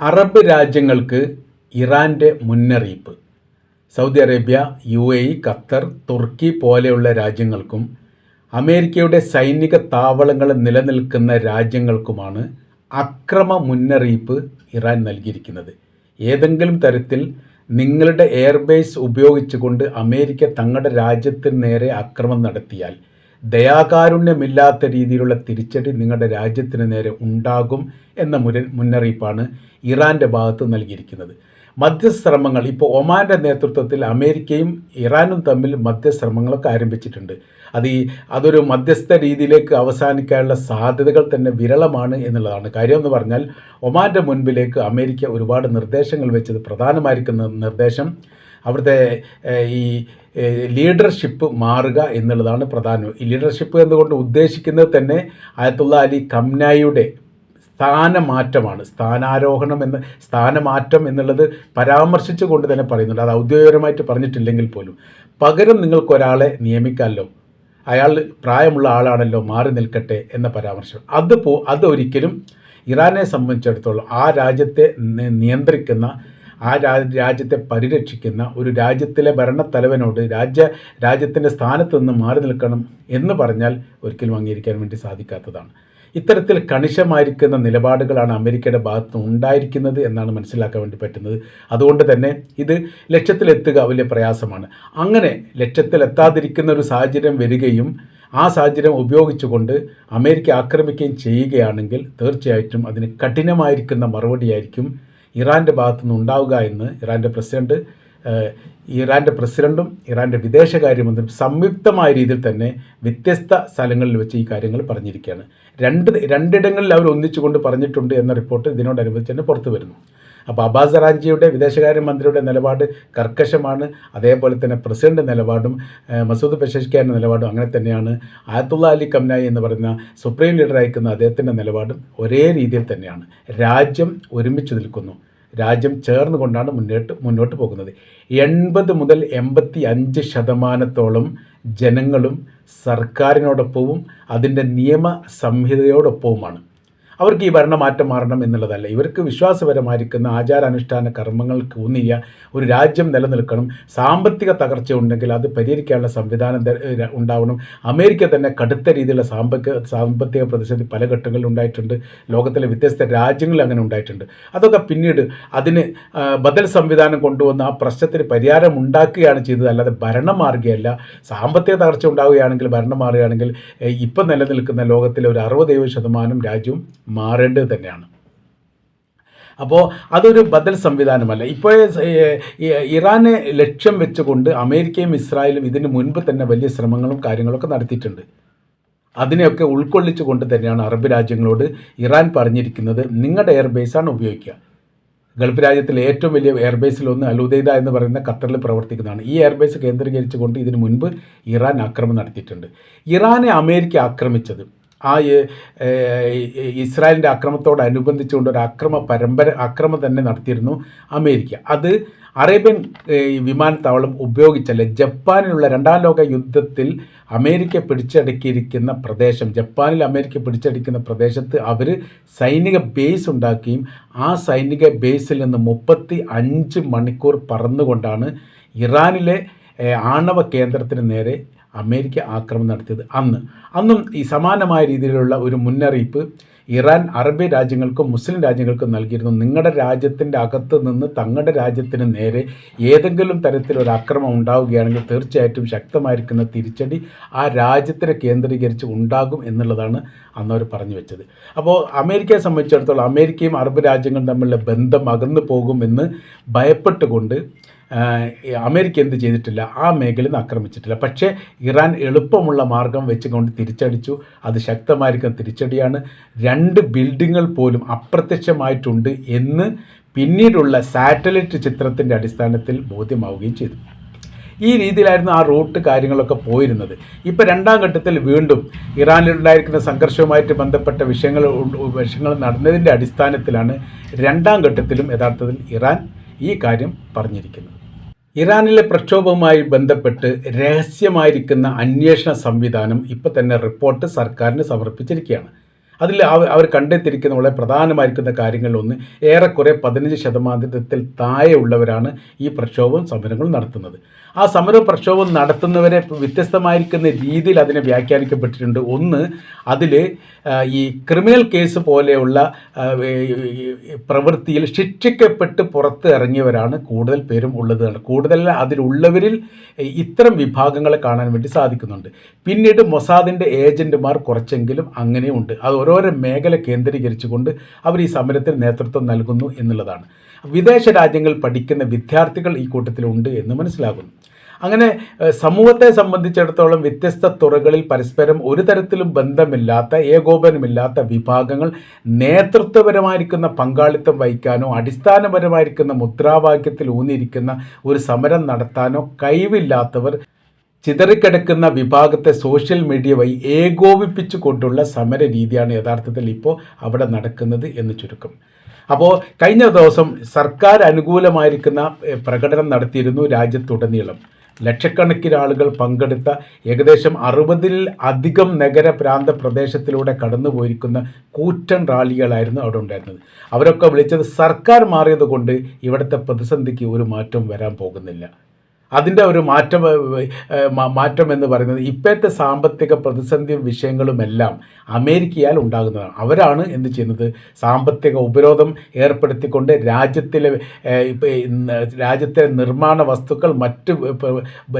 Arab രാജ്യങ്ങൾക്ക് ഇറാന്റെ മുന്നറിയിപ്പ്. Saudi Arabia U A E Qatar തുർക്കി പോലെയുള്ള രാജ്യങ്ങൾക്കും അമേരിക്കയുടെ സൈനിക താവളങ്ങൾ നിലനിൽക്കുന്ന രാജ്യങ്ങൾക്കുമാണ് അക്രമ മുന്നറിയിപ്പ് ഇറാൻ നൽകിയിരിക്കുന്നത്. ഏതെങ്കിലും തരത്തിൽ നിങ്ങളുടെ എയർബേസ് ഉപയോഗിച്ചുകൊണ്ട് അമേരിക്ക തങ്ങളുടെ രാജ്യത്തിന് നേരെ അക്രമം നടത്തിയാൽ ദയാകാരുണ്യമില്ലാത്ത രീതിയിലുള്ള തിരിച്ചടി നിങ്ങളുടെ രാജ്യത്തിന് നേരെ ഉണ്ടാകും എന്ന മുന്നറിയിപ്പാണ് ഇറാന്റെ ഭാഗത്ത് നൽകിയിരിക്കുന്നത്. മധ്യശ്രമങ്ങൾ ഇപ്പോൾ ഒമാന്റെ നേതൃത്വത്തിൽ അമേരിക്കയും ഇറാനും തമ്മിൽ മധ്യശ്രമങ്ങളൊക്കെ ആരംഭിച്ചിട്ടുണ്ട്. അത് ഈ അതൊരു മധ്യസ്ഥ രീതിയിലേക്ക് അവസാനിക്കാനുള്ള സാധ്യതകൾ തന്നെ വിരളമാണ് എന്നുള്ളതാണ്. കാര്യം എന്ന് പറഞ്ഞാൽ ഒമാന്റെ മുൻപിലേക്ക് അമേരിക്ക ഒരുപാട് നിർദ്ദേശങ്ങൾ വെച്ചത് പ്രധാനമായിരിക്കുന്ന നിർദ്ദേശം അവിടുത്തെ ഈ ലീഡർഷിപ്പ് മാറുക എന്നുള്ളതാണ് പ്രധാനം. ഈ ലീഡർഷിപ്പ് എന്നുകൊണ്ട് ഉദ്ദേശിക്കുന്നത് തന്നെ അയത്തുള്ള അലി കംനായിയുടെ സ്ഥാനമാറ്റമാണ്. സ്ഥാനാരോഹണം എന്ന് സ്ഥാനമാറ്റം എന്നുള്ളത് പരാമർശിച്ചുകൊണ്ട് തന്നെ പറയുന്നുണ്ട്. അത് ഔദ്യോഗികമായിട്ട് പറഞ്ഞിട്ടില്ലെങ്കിൽ പോലും. പകരം നിങ്ങൾക്കൊരാളെ നിയമിക്കാമല്ലോ. അയാൾ പ്രായമുള്ള ആളാണല്ലോ മാറി നിൽക്കട്ടെ എന്ന പരാമർശം. അത് പോ അതൊരിക്കലും ഇറാനെ സംബന്ധിച്ചിടത്തോളം ആ രാജ്യത്തെ നിയന്ത്രിക്കുന്ന ആ രാജ്യത്തെ പരിരക്ഷിക്കുന്ന ഒരു രാജ്യത്തിലെ ഭരണത്തലവനോട് രാജ്യ രാജ്യത്തിന്റെ സ്ഥാനത്ത് നിന്ന് മാറി നിൽക്കണം എന്ന് പറഞ്ഞാൽ ഒരിക്കലും അംഗീകരിക്കാൻ വേണ്ടി സാധിക്കാത്തതാണ്. ഇത്തരത്തിൽ കണിശമായിരിക്കുന്ന നിലപാടുകളാണ് അമേരിക്കയുടെ ഭാഗത്ത് ഉണ്ടായിരിക്കുന്നത് എന്നാണ് മനസ്സിലാക്കാൻ വേണ്ടി പറ്റുന്നത്. അതുകൊണ്ട് തന്നെ ഇത് ലക്ഷ്യത്തിലെത്തുക വലിയ പ്രയാസമാണ്. അങ്ങനെ ലക്ഷ്യത്തിലെത്താതിരിക്കുന്ന ഒരു സാഹചര്യം വരികയും ആ സാഹചര്യം ഉപയോഗിച്ചുകൊണ്ട് അമേരിക്ക ആക്രമിക്കുകയും ചെയ്യുകയാണെങ്കിൽ തീർച്ചയായിട്ടും അതിന് കഠിനമായിരിക്കുന്ന മറുപടിയായിരിക്കും ഇറാന്റെ ഭാഗത്തുനിന്ന് ഉണ്ടാവുക എന്ന് ഇറാന്റെ പ്രസിഡന്റ് ഇറാന്റെ പ്രസിഡന്റും ഇറാന്റെ വിദേശകാര്യമന്ത്രിയും സംയുക്തമായ രീതിയിൽ തന്നെ വ്യത്യസ്ത സ്ഥലങ്ങളിൽ വെച്ച് ഈ കാര്യങ്ങൾ പറഞ്ഞിരിക്കുകയാണ്. രണ്ട് രണ്ടിടങ്ങളിൽ അവർ ഒന്നിച്ചുകൊണ്ട് പറഞ്ഞിട്ടുണ്ട് എന്ന റിപ്പോർട്ട് ഇതിനോടനുബന്ധിച്ച് തന്നെ പുറത്തു വരുന്നു. അപ്പോൾ അബ്ബാസ് അറാഞ്ചിയുടെ വിദേശകാര്യമന്ത്രിയുടെ നിലപാട് കർക്കശമാണ്. അതേപോലെ തന്നെ പ്രസിഡന്റ് നിലപാടും മസൂദ് പെഷഷ്കാരന്റെ നിലപാടും അങ്ങനെ തന്നെയാണ്. ആയത്തുള്ള അലി കംനായി എന്ന് പറയുന്ന സുപ്രീം ലീഡർ അയക്കുന്ന അദ്ദേഹത്തിന്റെ നിലപാടും ഒരേ രീതിയിൽ തന്നെയാണ്. രാജ്യം ഒരുമിച്ച് നിൽക്കുന്നു. രാജ്യം ചേർന്നുകൊണ്ടാണ് മുന്നോട്ട് മുന്നോട്ട് പോകുന്നത്. എൺപത് മുതൽ എൺപത്തി അഞ്ച് ശതമാനത്തോളം ജനങ്ങളും സർക്കാരിനോടൊപ്പവും അതിന്റെ നിയമ സംഹിതയോടൊപ്പവുമാണ് അവർക്ക് ഈ ഭരണമാറ്റം മാറണം എന്നുള്ളതല്ല. ഇവർക്ക് വിശ്വാസപരമായിരിക്കുന്ന ആചാരാനുഷ്ഠാന കർമ്മങ്ങൾക്ക് ഊന്നിയ ഒരു രാജ്യം നിലനിൽക്കണം. സാമ്പത്തിക തകർച്ച ഉണ്ടെങ്കിൽ അത് പരിഹരിക്കാനുള്ള സംവിധാനം ഉണ്ടാവണം. അമേരിക്ക തന്നെ കടുത്ത രീതിയിലുള്ള സാമ്പത്തിക സാമ്പത്തിക പ്രതിസന്ധി പല ഘട്ടങ്ങളിൽ ഉണ്ടായിട്ടുണ്ട്. ലോകത്തിലെ വ്യത്യസ്ത രാജ്യങ്ങളിൽ അങ്ങനെ ഉണ്ടായിട്ടുണ്ട്. അതൊക്കെ പിന്നീട് അതിന് ബദൽ സംവിധാനം കൊണ്ടുവന്ന് ആ പ്രശ്നത്തിന് പരിഹാരം ഉണ്ടാക്കുകയാണ് ചെയ്തത്. അല്ലാതെ ഭരണം മാറുകയല്ല. സാമ്പത്തിക തകർച്ച ഉണ്ടാവുകയാണെങ്കിൽ ഭരണം മാറുകയാണെങ്കിൽ ഇപ്പം നിലനിൽക്കുന്ന ലോകത്തിലെ ഒരു അറുപത് ശതമാനം രാജ്യവും മാറേണ്ടത് തന്നെയാണ്. അപ്പോൾ അതൊരു ബദൽ സംവിധാനമല്ല. ഇപ്പോൾ ഇറാനെ ലക്ഷ്യം വെച്ചുകൊണ്ട് അമേരിക്കയും ഇസ്രായേലും ഇതിന് മുൻപ് തന്നെ വലിയ ശ്രമങ്ങളും കാര്യങ്ങളൊക്കെ നടത്തിയിട്ടുണ്ട്. അതിനെയൊക്കെ ഉൾക്കൊള്ളിച്ചുകൊണ്ട് തന്നെയാണ് അറബ് രാജ്യങ്ങളോട് ഇറാൻ പറഞ്ഞിരിക്കുന്നത് നിങ്ങളുടെ എയർബേസാണ് ഉപയോഗിക്കുക. ഗൾഫ് രാജ്യത്തിലെ ഏറ്റവും വലിയ എയർബേസിലൊന്ന് അലുദൈദ എന്ന് പറയുന്ന ഖത്തറിൽ പ്രവർത്തിക്കുന്നതാണ്. ഈ എയർബേസ് കേന്ദ്രീകരിച്ചുകൊണ്ട് ഇതിനു മുൻപ് ഇറാൻ ആക്രമണം നടത്തിയിട്ടുണ്ട്. ഇറാനെ അമേരിക്ക ആക്രമിച്ചത് ആ ഇസ്രായേലിന്റെ അക്രമത്തോടനുബന്ധിച്ചുകൊണ്ട് ഒരു അക്രമ പരമ്പര അക്രമം തന്നെ നടത്തിയിരുന്നു അമേരിക്ക. അത് അറേബ്യൻ വിമാനത്താവളം ഉപയോഗിച്ചല്ല ജപ്പാനിലുള്ള രണ്ടാം ലോക യുദ്ധത്തിൽ അമേരിക്ക പിടിച്ചടക്കിയിരിക്കുന്ന പ്രദേശം ജപ്പാനിൽ അമേരിക്ക പിടിച്ചടിക്കുന്ന പ്രദേശത്ത് അവർ സൈനിക ബേസ് ഉണ്ടാക്കുകയും ആ സൈനിക ബേസിൽ നിന്ന് മുപ്പത്തി അഞ്ച് മണിക്കൂർ പറന്നുകൊണ്ടാണ് ഇറാനിലെ ആണവ കേന്ദ്രത്തിന് നേരെ അമേരിക്ക ആക്രമണം നടത്തിയത് അന്ന്. അന്നും ഈ സമാനമായ രീതിയിലുള്ള ഒരു മുന്നറിയിപ്പ് ഇറാൻ അറബ് രാജ്യങ്ങൾക്കും മുസ്ലിം രാജ്യങ്ങൾക്കും നൽകിയിരുന്നു. നിങ്ങളുടെ രാജ്യത്തിന്റെ അകത്ത് നിന്ന് തങ്ങളുടെ രാജ്യത്തിന് നേരെ ഏതെങ്കിലും തരത്തിലൊരു ആക്രമണം ഉണ്ടാവുകയാണെങ്കിൽ തീർച്ചയായിട്ടും ശക്തമായിരിക്കുന്ന തിരിച്ചടി ആ രാജ്യത്തിനെ കേന്ദ്രീകരിച്ച് ഉണ്ടാകും എന്നുള്ളതാണ് അന്ന് അവർ പറഞ്ഞു വെച്ചത്. അപ്പോൾ അമേരിക്കയെ സംബന്ധിച്ചിടത്തോളം അമേരിക്കയും അറബ് രാജ്യങ്ങളും തമ്മിലുള്ള ബന്ധം അകന്നു പോകുമെന്ന് ഭയപ്പെട്ടുകൊണ്ട് അമേരിക്ക എന്ത് ചെയ്തിട്ടില്ല? ആ മേഖലയിൽ നിന്ന് ആക്രമിച്ചിട്ടില്ല. പക്ഷേ ഇറാൻ എളുപ്പമുള്ള മാർഗം വെച്ചുകൊണ്ട് തിരിച്ചടിച്ചു. അത് ശക്തമായിരിക്കുന്ന തിരിച്ചടിയാണ്. രണ്ട് ബിൽഡിങ്ങുകൾ പോലും അപ്രത്യക്ഷമായിട്ടുണ്ട് എന്ന് പിന്നീടുള്ള സാറ്റലൈറ്റ് ചിത്രത്തിന്റെ അടിസ്ഥാനത്തിൽ ബോധ്യമാവുകയും ചെയ്തു. ഈ രീതിയിലായിരുന്നു ആ റൂട്ട് കാര്യങ്ങളൊക്കെ പോയിരുന്നത്. ഇപ്പോൾ രണ്ടാം ഘട്ടത്തിൽ വീണ്ടും ഇറാനിലുണ്ടായിരിക്കുന്ന സംഘർഷവുമായിട്ട് ബന്ധപ്പെട്ട വിഷയങ്ങൾ വിഷയങ്ങൾ നടന്നതിന്റെ അടിസ്ഥാനത്തിലാണ് രണ്ടാം ഘട്ടത്തിലും യഥാർത്ഥത്തിൽ ഇറാൻ ഈ കാര്യം പറഞ്ഞിരിക്കുന്നത്. ഇറാനിലെ പ്രക്ഷോഭവുമായി ബന്ധപ്പെട്ട് രഹസ്യമായിരിക്കുന്ന അന്വേഷണ സംവിധാനം ഇപ്പോൾ തന്നെ റിപ്പോർട്ട് സർക്കാരിന് സമർപ്പിച്ചിരിക്കുകയാണ്. അതിൽ അവ- അവർ കണ്ടെത്തിയിരിക്കുന്ന വളരെ പ്രധാനമായിരിക്കുന്ന കാര്യങ്ങളിലൊന്ന് ഏറെക്കുറെ പതിനഞ്ച് ശതമാനത്തിൽ താഴെയുള്ളവരാണ് ഈ പ്രക്ഷോഭവും സമരങ്ങളും നടത്തുന്നത്. ആ സമര പ്രക്ഷോഭം നടത്തുന്നവരെ വ്യത്യസ്തമായിരിക്കുന്ന രീതിയിൽ അതിനെ വ്യാഖ്യാനിക്കപ്പെട്ടിട്ടുണ്ട്. ഒന്ന് അതിൽ ഈ ക്രിമിനൽ കേസ് പോലെയുള്ള പ്രവൃത്തിയിൽ ശിക്ഷിക്കപ്പെട്ട് പുറത്ത് ഇറങ്ങിയവരാണ് കൂടുതൽ പേരും ഉള്ളത്. കൂടുതൽ അതിലുള്ളവരിൽ ഇത്തരം വിഭാഗങ്ങളെ കാണാൻ വേണ്ടി സാധിക്കുന്നുണ്ട്. പിന്നീട് മൊസാദിന്റെ ഏജന്റുമാർ കുറച്ചെങ്കിലും അങ്ങനെയുണ്ട്. അത് ഓരോരോ മേഖല കേന്ദ്രീകരിച്ചുകൊണ്ട് അവർ ഈ സമരത്തിന് നേതൃത്വം നൽകുന്നു എന്നുള്ളതാണ്. വിദേശ രാജ്യങ്ങൾ പഠിക്കുന്ന വിദ്യാർത്ഥികൾ ഈ കൂട്ടത്തിലുണ്ട് എന്ന് മനസ്സിലാകുന്നു. അങ്ങനെ സമൂഹത്തെ സംബന്ധിച്ചിടത്തോളം വ്യത്യസ്ത തുറകളിൽ പരസ്പരം ഒരു തരത്തിലും ബന്ധമില്ലാത്ത ഏകോപനമില്ലാത്ത വിഭാഗങ്ങൾ നേതൃത്വപരമായിരിക്കുന്ന പങ്കാളിത്തം വഹിക്കാനോ അടിസ്ഥാനപരമായിരിക്കുന്ന മുദ്രാവാക്യത്തിൽ ഊന്നിയിരിക്കുന്ന ഒരു സമരം നടത്താനോ കഴിവില്ലാത്തവർ ചിതറിക്കിടക്കുന്ന വിഭാഗത്തെ സോഷ്യൽ മീഡിയ വഴി ഏകോപിപ്പിച്ചു കൊണ്ടുള്ള സമര രീതിയാണ് യഥാർത്ഥത്തിൽ ഇപ്പോൾ അവിടെ നടക്കുന്നത് എന്ന് ചുരുക്കം. അപ്പോൾ കഴിഞ്ഞ ദിവസം സർക്കാർ അനുകൂലമായിരിക്കുന്ന പ്രകടനം നടത്തിയിരുന്നു രാജ്യത്തുടനീളം. ലക്ഷക്കണക്കിന് ആളുകൾ പങ്കെടുത്ത ഏകദേശം അറുപതിൽ അധികം നഗര പ്രാന്ത പ്രദേശത്തിലൂടെ കടന്നു പോയിരിക്കുന്ന കൂറ്റൻ റാലികളായിരുന്നു അവിടെ ഉണ്ടായിരുന്നത്. അവരൊക്കെ വിളിച്ചത് സർക്കാർ മാറിയത് കൊണ്ട് ഇവിടുത്തെ പ്രതിസന്ധിക്ക് ഒരു മാറ്റം വരാൻ പോകുന്നില്ല. അതിന്റെ ഒരു മാറ്റം മാറ്റം എന്ന് പറയുന്നത് ഇപ്പോഴത്തെ സാമ്പത്തിക പ്രതിസന്ധി വിഷയങ്ങളുമെല്ലാം അമേരിക്കയാൽ ഉണ്ടാകുന്നതാണ്. അവരാണ് എന്ത് ചെയ്യുന്നത്? സാമ്പത്തിക ഉപരോധം ഏർപ്പെടുത്തിക്കൊണ്ട് രാജ്യത്തിലെ രാജ്യത്തിലെ രാജ്യത്തെ നിർമ്മാണ വസ്തുക്കൾ മറ്റ്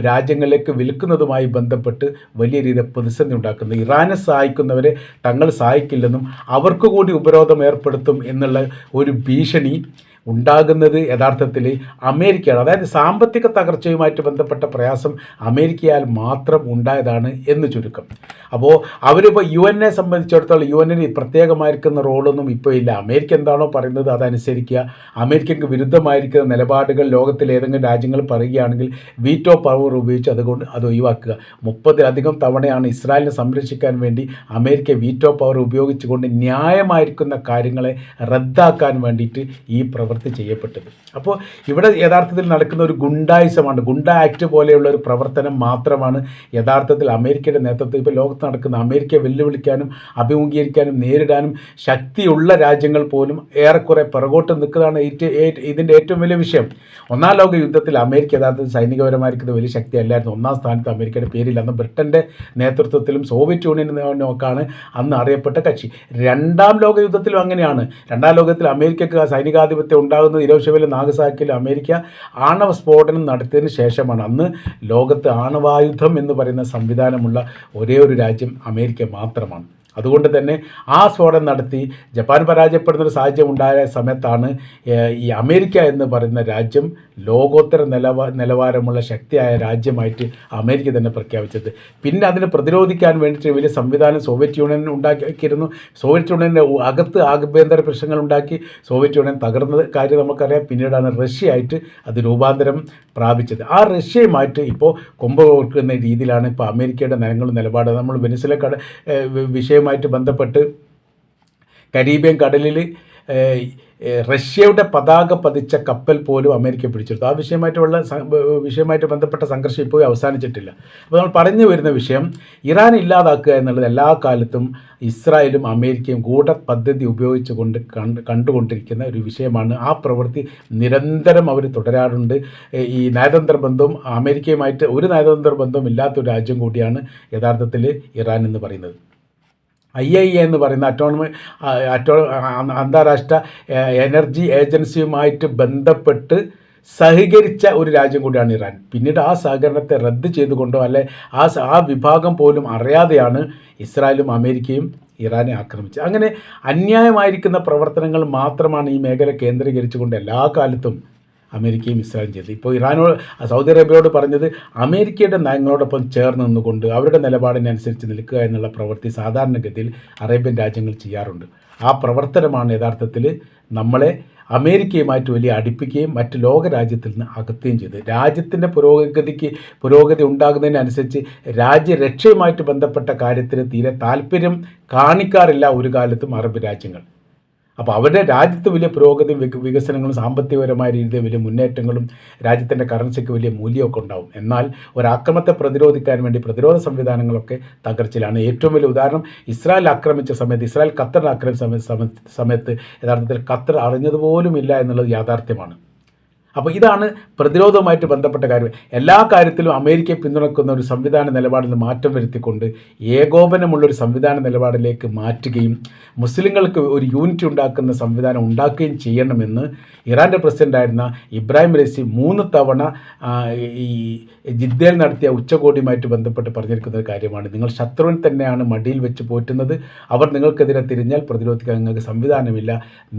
രാജ്യങ്ങളിലേക്ക് വിൽക്കുന്നതുമായി ബന്ധപ്പെട്ട് വലിയ രീതിയിൽ പ്രതിസന്ധി ഉണ്ടാക്കുന്നത് ഇറാനെ സഹായിക്കുന്നവരെ തങ്ങൾ സഹായിക്കില്ലെന്നും അവർക്ക് കൂടി ഉപരോധം ഏർപ്പെടുത്തും എന്നുള്ള ഒരു ഭീഷണി ഉണ്ടാകുന്നത് യഥാർത്ഥത്തിൽ അമേരിക്കയാണ്. അതായത് സാമ്പത്തിക തകർച്ചയുമായിട്ട് ബന്ധപ്പെട്ട പ്രയാസം അമേരിക്കയാൽ മാത്രം ഉണ്ടായതാണ് എന്ന് ചുരുക്കം. അപ്പോൾ അവരിപ്പോൾ യു എന്നെ സംബന്ധിച്ചിടത്തോളം യു എന്നിന് പ്രത്യേകമായിരിക്കുന്ന റോളൊന്നും ഇപ്പോൾ ഇല്ല. അമേരിക്ക എന്താണോ പറയുന്നത് അതനുസരിക്കുക. അമേരിക്കയ്ക്ക് വിരുദ്ധമായിരിക്കുന്ന നിലപാടുകൾ ലോകത്തിലെ ഏതെങ്കിലും രാജ്യങ്ങൾ പറയുകയാണെങ്കിൽ വീറ്റോ പവർ ഉപയോഗിച്ച് അതുകൊണ്ട് അത് ഒഴിവാക്കുക. മുപ്പതിലധികം തവണയാണ് ഇസ്രായേലിനെ സംരക്ഷിക്കാൻ വേണ്ടി അമേരിക്ക വീറ്റോ പവർ ഉപയോഗിച്ചുകൊണ്ട് ന്യായമായിരിക്കുന്ന കാര്യങ്ങളെ റദ്ദാക്കാൻ വേണ്ടിയിട്ട് ഈ പ്രവൃത്തി ചെയ്യപ്പെട്ടത്. അപ്പോൾ ഇവിടെ യഥാർത്ഥത്തിൽ നടക്കുന്ന ഒരു ഗുണ്ടായുസമാണ്. ഗുണ്ട ആക്ട് പോലെയുള്ള ഒരു പ്രവർത്തനം മാത്രമാണ് യഥാർത്ഥത്തിൽ അമേരിക്കയുടെ നേതൃത്വത്തിൽ ഇപ്പോൾ ലോകത്ത് നടക്കുന്ന അമേരിക്കയെ വെല്ലുവിളിക്കാനും അഭിമുഖീകരിക്കാനും നേരിടാനും ശക്തിയുള്ള രാജ്യങ്ങൾ പോലും ഏറെക്കുറെ പിറകോട്ട് നിൽക്കുന്നതാണ് ഇതിന്റെ ഏറ്റവും വലിയ വിഷയം. ഒന്നാം ലോക യുദ്ധത്തിൽ അമേരിക്ക യഥാർത്ഥത്തിൽ സൈനികപരമായിരിക്കുന്ന വലിയ ശക്തി അല്ലായിരുന്നു ഒന്നാം സ്ഥാനത്ത് അമേരിക്കയുടെ പേരില്ല. അന്ന് ബ്രിട്ടന്റെ നേതൃത്വത്തിലും സോവിയറ്റ് യൂണിയനൊക്കെയാണ് അന്ന് അറിയപ്പെട്ട കക്ഷി. രണ്ടാം ലോക യുദ്ധത്തിലും അങ്ങനെയാണ്. രണ്ടാം ലോകത്തിൽ അമേരിക്കക്ക് സൈനികാധിപത്യം ഉണ്ടാകുന്നത് ഇരോഷവയിലും നാഗസാക്കിൽ അമേരിക്ക ആണവ സ്ഫോടനം നടത്തിയതിന് ശേഷമാണ്. അന്ന് ലോകത്ത് ആണവായുധം എന്ന് പറയുന്ന സംവിധാനമുള്ള ഒരേ ഒരു രാജ്യം അമേരിക്ക മാത്രമാണ്. അതുകൊണ്ട് തന്നെ ആ സ്ഫോടനം നടത്തി ജപ്പാൻ പരാജയപ്പെടുന്നൊരു സാഹചര്യം ഉണ്ടായ സമയത്താണ് ഈ അമേരിക്ക എന്ന് പറയുന്ന രാജ്യം ലോകോത്തര നിലവാ നിലവാരമുള്ള ശക്തിയായ രാജ്യമായിട്ട് അമേരിക്ക തന്നെ പ്രഖ്യാപിച്ചത്. പിന്നെ അതിനെ പ്രതിരോധിക്കാൻ വേണ്ടിയിട്ട് വലിയ സംവിധാനം സോവിയറ്റ് യൂണിയൻ ഉണ്ടാക്കിയിരുന്നു. സോവിയറ്റ് യൂണിയന്റെ അകത്ത് ആഭ്യന്തര പ്രശ്നങ്ങൾ ഉണ്ടാക്കി സോവിയറ്റ് യൂണിയൻ തകർന്ന കാര്യം നമുക്കറിയാം. പിന്നീടാണ് റഷ്യ ആയിട്ട് അത് രൂപാന്തരം പ്രാപിച്ചത്. ആ റഷ്യയുമായിട്ട് ഇപ്പോൾ കൊമ്പ് കൊടുക്കുന്ന രീതിയിലാണ് ഇപ്പോൾ അമേരിക്കയുടെ നയങ്ങളും നിലപാട്. നമ്മൾ വെനിസിലെ കട ഏഹ് വി- ബന്ധപ്പെട്ട് കരീബിയൻ കടലിൽ റഷ്യയുടെ പതാക പതിച്ച കപ്പൽ പോലും അമേരിക്ക പിടിച്ചെടുത്തു. ആ വിഷയമായിട്ടുള്ള വിഷയമായിട്ട് ബന്ധപ്പെട്ട സംഘർഷം ഇപ്പോൾ അവസാനിച്ചിട്ടില്ല. അപ്പോൾ നമ്മൾ പറഞ്ഞു വരുന്ന വിഷയം ഇറാൻ ഇല്ലാതാക്കുക എന്നുള്ളത് എല്ലാ കാലത്തും ഇസ്രായേലും അമേരിക്കയും ഗൂഢ പദ്ധതി ഉപയോഗിച്ചുകൊണ്ട് കണ്ട് കണ്ടുകൊണ്ടിരിക്കുന്ന ഒരു വിഷയമാണ്. ആ പ്രവൃത്തി നിരന്തരം അവർ തുടരാറുണ്ട്. ഈ നയതന്ത്ര ബന്ധവും അമേരിക്കയുമായിട്ട് ഒരു നയതന്ത്ര ബന്ധവും ഇല്ലാത്ത രാജ്യം കൂടിയാണ് യഥാർത്ഥത്തിൽ ഇറാൻ എന്ന് പറയുന്നത്. ഐ ഐ എ എന്ന് പറയുന്ന അറ്റോണമി അറ്റോ അന്താരാഷ്ട്ര എനർജി ഏജൻസിയുമായിട്ട് ബന്ധപ്പെട്ട് സഹകരിച്ച ഒരു രാജ്യം കൂടിയാണ് ഇറാൻ. പിന്നീട് ആ സഹകരണത്തെ റദ്ദ് ചെയ്തുകൊണ്ടോ അല്ലെ ആ ആ വിഭാഗം പോലും അറിയാതെയാണ് ഇസ്രായേലും അമേരിക്കയും ഇറാനെ ആക്രമിച്ചത്. അങ്ങനെ അന്യായമായിരിക്കുന്ന പ്രവർത്തനങ്ങൾ മാത്രമാണ് ഈ മേഖല കേന്ദ്രീകരിച്ചുകൊണ്ട് എല്ലാ കാലത്തും അമേരിക്കയും ഇസ്രായേലും ചെയ്തത്. ഇപ്പോൾ ഇറാനോട് സൗദി അറേബ്യയോട് പറഞ്ഞത് അമേരിക്കയുടെ നയങ്ങളോടൊപ്പം ചേർന്ന് നിന്നുകൊണ്ട് അവരുടെ നിലപാടിനനുസരിച്ച് നിൽക്കുക എന്നുള്ള പ്രവൃത്തി സാധാരണഗതിയിൽ അറേബ്യൻ രാജ്യങ്ങൾ ചെയ്യാറുണ്ട്. ആ പ്രവർത്തനമാണ് യഥാർത്ഥത്തിൽ നമ്മളെ അമേരിക്കയുമായിട്ട് വലിയ അടുപ്പിക്കുകയും മറ്റ് ലോക രാജ്യത്തിൽ നിന്ന് അകത്തുകയും ചെയ്തത്. രാജ്യത്തിന്റെ പുരോഗതിക്ക് പുരോഗതി ഉണ്ടാകുന്നതിനനുസരിച്ച് രാജ്യരക്ഷയുമായിട്ട് ബന്ധപ്പെട്ട കാര്യത്തിന് തീരെ താല്പര്യം കാണിക്കാറില്ല ഒരു കാലത്തും അറബ് രാജ്യങ്ങൾ. അപ്പോൾ അവരുടെ രാജ്യത്ത് വലിയ പുരോഗതിയും വിക- വികസനങ്ങളും സാമ്പത്തികപരമായ രീതിയിൽ വലിയ മുന്നേറ്റങ്ങളും രാജ്യത്തിന്റെ കറൻസിക്ക് വലിയ മൂല്യമൊക്കെ ഉണ്ടാവും. എന്നാൽ ഒരാക്രമത്തെ പ്രതിരോധിക്കാൻ വേണ്ടി പ്രതിരോധ സംവിധാനങ്ങളൊക്കെ തകർച്ചയിലാണ് ഏറ്റവും വലിയ ഉദാഹരണം ഇസ്രായേൽ ആക്രമിച്ച സമയത്ത് ഇസ്രായേൽ ഖത്തർ ആക്രമിച്ച സമയ- സമയ- സമയത്ത് യഥാർത്ഥത്തിൽ ഖത്തർ അറിഞ്ഞതുപോലുമില്ല എന്നുള്ളത് യാഥാർത്ഥ്യമാണ്. അപ്പോൾ ഇതാണ് പ്രതിരോധവുമായിട്ട് ബന്ധപ്പെട്ട കാര്യം. എല്ലാ കാര്യത്തിലും അമേരിക്കയെ പിന്തുണക്കുന്ന ഒരു സംവിധാന നിലപാടിൽ മാറ്റം വരുത്തിക്കൊണ്ട് ഏകോപനമുള്ളൊരു സംവിധാന നിലപാടിലേക്ക് മാറ്റുകയും മുസ്ലിങ്ങൾക്ക് ഒരു യൂണിറ്റ് ഉണ്ടാക്കുന്ന സംവിധാനം ഉണ്ടാക്കുകയും ചെയ്യണമെന്ന് ഇറാന്റെ പ്രസിഡന്റായിരുന്ന ഇബ്രാഹിം റൈസി മൂന്ന് തവണ ഈ ജിദ്ദയിൽ നടത്തിയ ഉച്ചകോടിയുമായിട്ട് ബന്ധപ്പെട്ട് പറഞ്ഞിരിക്കുന്ന ഒരു കാര്യമാണ്. നിങ്ങൾ ശത്രുവിൽ തന്നെയാണ് മടിയിൽ വെച്ച് പോറ്റുന്നത്. അവർ നിങ്ങൾക്കെതിരെ തിരിഞ്ഞാൽ പ്രതിരോധിക്കാൻ നിങ്ങൾക്ക് സംവിധാനമില്ല.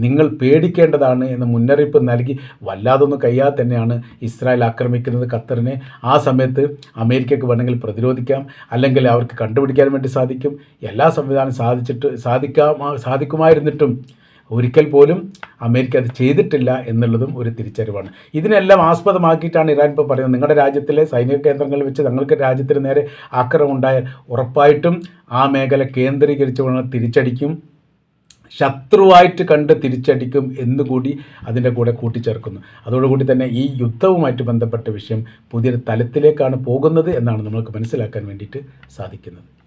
നിങ്ങൾ പേടിക്കേണ്ടതാണ് എന്ന മുന്നറിയിപ്പ് നൽകി വല്ലാതൊന്നും കഴിയാതെ തന്നെയാണ് ഇസ്രായേൽ ആക്രമിക്കുന്നത് ഖത്തറിനെ. ആ സമയത്ത് അമേരിക്കക്ക് വേണമെങ്കിൽ പ്രതിരോധിക്കാം അല്ലെങ്കിൽ അവർക്ക് കണ്ടുപിടിക്കാൻ വേണ്ടി സാധിക്കും. എല്ലാ സംവിധാനം സാധിച്ചിട്ട് സാധിക്കാം സാധിക്കുമായിരുന്നിട്ടും ഒരിക്കൽ പോലും അമേരിക്ക അത് ചെയ്തിട്ടില്ല എന്നുള്ളതും ഒരു തിരിച്ചറിവാണ്. ഇതിനെല്ലാം ആസ്പദമാക്കിയിട്ടാണ് ഇറാൻ ഇപ്പോൾ പറയുന്നത്. നിങ്ങളുടെ രാജ്യത്തിലെ സൈനിക കേന്ദ്രങ്ങളിൽ വെച്ച് തങ്ങൾക്ക് രാജ്യത്തിന് നേരെ ആക്രമണം ഉണ്ടായാൽ ഉറപ്പായിട്ടും ആ മേഖല കേന്ദ്രീകരിച്ചുകൊണ്ട് തിരിച്ചടിക്കും. ശത്രുവായിട്ട് കണ്ട് തിരിച്ചടിക്കും എന്നുകൂടി അതിന്റെ കൂടെ കൂട്ടിച്ചേർക്കുന്നു. അതോടുകൂടി തന്നെ ഈ യുദ്ധവുമായിട്ട് ബന്ധപ്പെട്ട വിഷയം പുതിയൊരു തലത്തിലേക്കാണ് പോകുന്നത് എന്നാണ് നമ്മൾക്ക് മനസ്സിലാക്കാൻ വേണ്ടിയിട്ട് സാധിക്കുന്നത്.